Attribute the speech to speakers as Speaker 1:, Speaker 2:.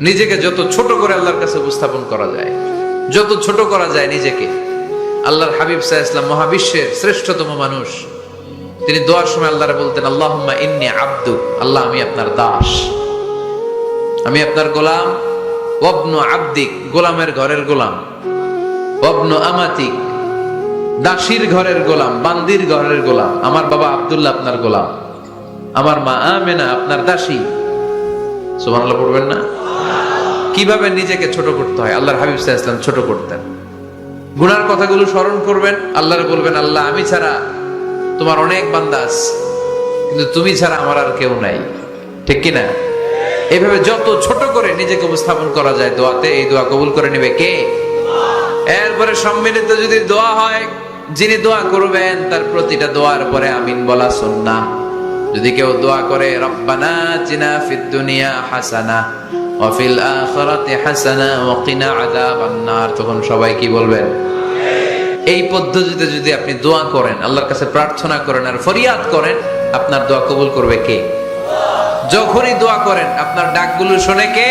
Speaker 1: নিজেকে যত ছোট করে আল্লাহর কাছে উপস্থাপন করা যায়, যত ছোট করা যায় নিজেকে, আল্লাহর হাবিব সাহা ইসলাম মহাবিশ্বের শ্রেষ্ঠতম মানুষ, তিনি দোয়ার সময় আল্লাহরে বলতেন, আল্লাহুম্মা ইন্নি আব্দু, আল্লাহ আমি আপনার দাস। আমি আপনার গোলাম। ওয়াবনু আব্দিক, গোলামের ঘরের গোলাম। ওয়াবনু আমাতিক, দাসীর ঘরের গোলাম, বান্দির ঘরের গোলাম। আমার বাবা আবদুল্লাহ আপনার গোলাম। আমার মা আমেনা আপনার দাসী। সুবহানাল্লাহ, পড়বেন না? কীভাবে নিজেকে ছোট করতে হয়? আল্লাহর হাবিব আলাইহি ওয়াসাল্লাম ছোট করতেন। গুনার কথাগুলো স্মরণ করবেন, আল্লাহরে বলবেন, আল্লাহ, আমি ছাড়া তোমার অনেক বান্দাস কিন্তু তুমি ছাড়া আমার আর কেউ নাই। ঠিক কি না এইভাবে যত ছোট করে নিজেকে উপস্থাপন করা যায় দোয়াতে, এই দোয়া কবুল করে নেবে কে? এরপরে সম্মিলিত যদি দোয়া হয়, যিনি দোয়া করবেন, তার প্রতিটা দোয়ার পরে আমিন বলা সুন্নাহ। যদি কেউ দোয়া করে, রব্বানা চিনা ফিদ দুনিয়া হাসানা। ওয়া আখরাতে হাসানা ওয়াকিনা আযাবান নার তখন সবাই কি বলবেন? এই পদ্ধতিতে যদি আপনি দোয়া করেন, আল্লাহর কাছে প্রার্থনা করেন আর ফরিয়াদ করেন, আপনার দোয়া কবুল করবে কে? যখনই দোয়া করেন, আপনার ডাকগুলো শুনে কে?